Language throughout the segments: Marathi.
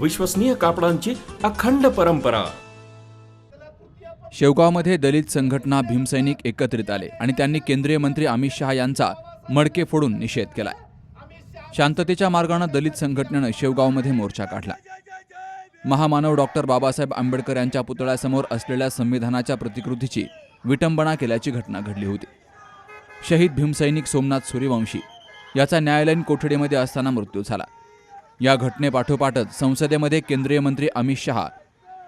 विश्वसनीय कापडांची अखंड परंपरा. शेवगावमध्ये दलित संघटना भीमसैनिक एकत्रित आले आणि त्यांनी केंद्रीय मंत्री अमित शहा यांचा मडके फोडून निषेध केलाय. शांततेच्या मार्गानं दलित संघटनेनं शेवगावमध्ये मोर्चा काढला. महामानव डॉक्टर बाबासाहेब आंबेडकर यांच्या पुतळ्यासमोर असलेल्या संविधानाच्या प्रतिकृतीची विटंबना केल्याची घटना घडली होती. शहीद भीमसैनिक सोमनाथ सूर्यवंशी याचा न्यायालयीन कोठडीमध्ये असताना मृत्यू झाला. या घटनेपाठोपाठच संसदेमध्ये केंद्रीय मंत्री अमित शहा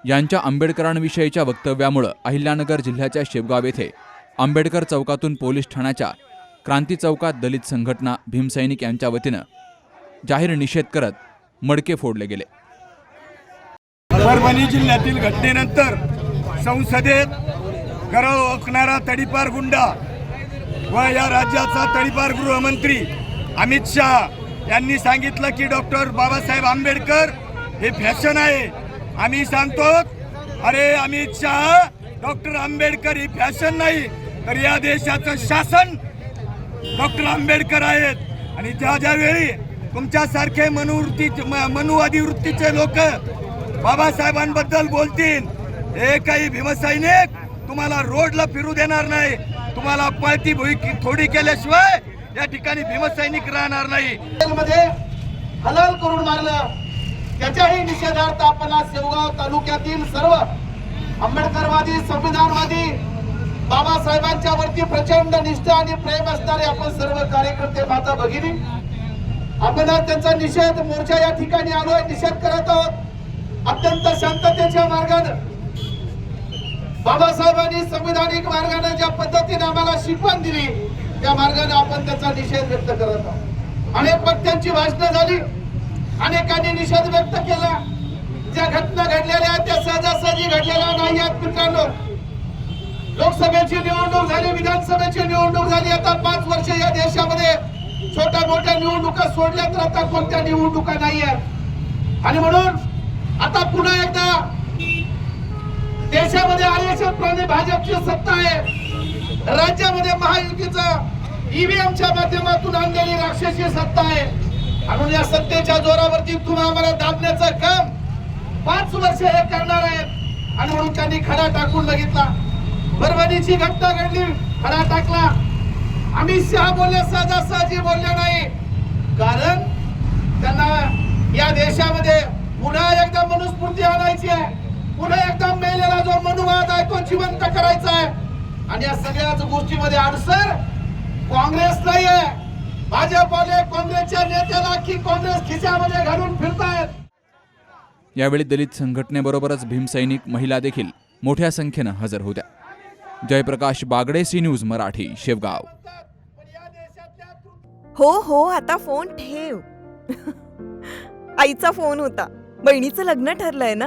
यांच्या आंबेडकरांविषयीच्या वक्तव्यामुळं अहिल्यानगर जिल्ह्याच्या शेवगाव येथे आंबेडकर चौकातून पोलीस ठाण्याच्या क्रांती चौकात दलित संघटना भीमसैनिक यांच्या वतीनं जाहीर निषेध करत मडके फोडले गेले. परभणी जिल्ह्यातील घटनेनंतर संसदेत गरळ ओकणारा तडीपार गुंडा व या राज्याचा तडीपार गृहमंत्री अमित शहा यांनी सांगितलं की डॉक्टर बाबासाहेब आंबेडकर हे फॅशन आहे. आम्ही सांगतो अरे अमित शहा डॉक्टर आंबेडकर ही फॅशन नाही तर या देशाचं शासन डॉक्टर आंबेडकर आहेत. आणि ज्या ज्यावेळी तुमच्यासारखे मनुवृत्ती म- मनुवादी वृत्तीचे लोक बाबासाहेबांबद्दल बोलतील हे काही भीमसैनिक तुम्हाला रोडला फिरू देणार नाही तुम्हाला पळती भुई थोडी केल्याशिवाय या ठिकाणी भीमसैनिक राहणार नाही. हलाल करून मारलं. त्याच्याही निषेधार्थ आपण आज शेवगाव तालुक्यातील सर्व आंबेडकरवादी संविधानवादी बाबासाहेबांच्या वरती प्रचंड निष्ठा आणि प्रेम असणारे आपण सर्व कार्यकर्ते माता भगिनी आपण आज त्यांचा निषेध मोर्चा या ठिकाणी आलोय निषेध करत आहोत. अत्यंत शांततेच्या मार्गाने. बाबासाहेबांनी संविधानिक मार्गाने ज्या पद्धतीने आम्हाला शिकवण दिली त्या मार्गाने आपण त्याचा निषेध व्यक्त करत आहोत. अनेक वक्त्यांची भाषणं झाली अनेकांनी निषेध व्यक्त केला. ज्या घटना घडलेल्या आहेत त्या सहजासहजी घडलेल्या नाही आहेत मित्रांनो. लोकसभेची निवडणूक झाली विधानसभेची निवडणूक झाली. आता पाच वर्ष या देशामध्ये छोट्या मोठ्या निवडणुका सोडल्या तर आता कोणत्या निवडणुका नाही आहेत आणि म्हणून आता पुन्हा एकदा देशामध्ये आरक्षण प्रमाणे भाजपची सत्ता आहे. राज्यामध्ये महायुतीचं ईव्हीएमच्या माध्यमातून आणलेली राक्षसी सत्ता आहे. म्हणून या सत्तेच्या जोरावरती तुम्ही आम्हाला दाबण्याचं काम पाच वर्ष हे करणार आहेत. आणि म्हणून त्यांनी खडा टाकून बघितला. परभणीची घटना घडली खडा टाकला. अमित शहा बोलले सहजासहजी बोलले नाही. कारण त्यांना या देशामध्ये पुन्हा एकदा मनुस्फूर्ती आणायची आहे. पुन्हा एकदा मेलेला जो मनुवाद आहे तो जिवंत करायचा आहे. आणि या सगळ्याच गोष्टीमध्ये अडसर काँग्रेस नाही आहे भाजपवाले काँग्रेसच्या नेत्याला की काँग्रेस खिशामध्ये घालून फिरतायत? यावेळी दलित संघटनेबरोबरच भीमसैनिक महिला देखील मोठ्या संख्येनं हजर होत्या. Jayprakash Bagade C news Marathi Shevgaon. हो हो आता फोन ठेव. आईचा फोन होता. बहिणीचं लग्न ठरलंय ना?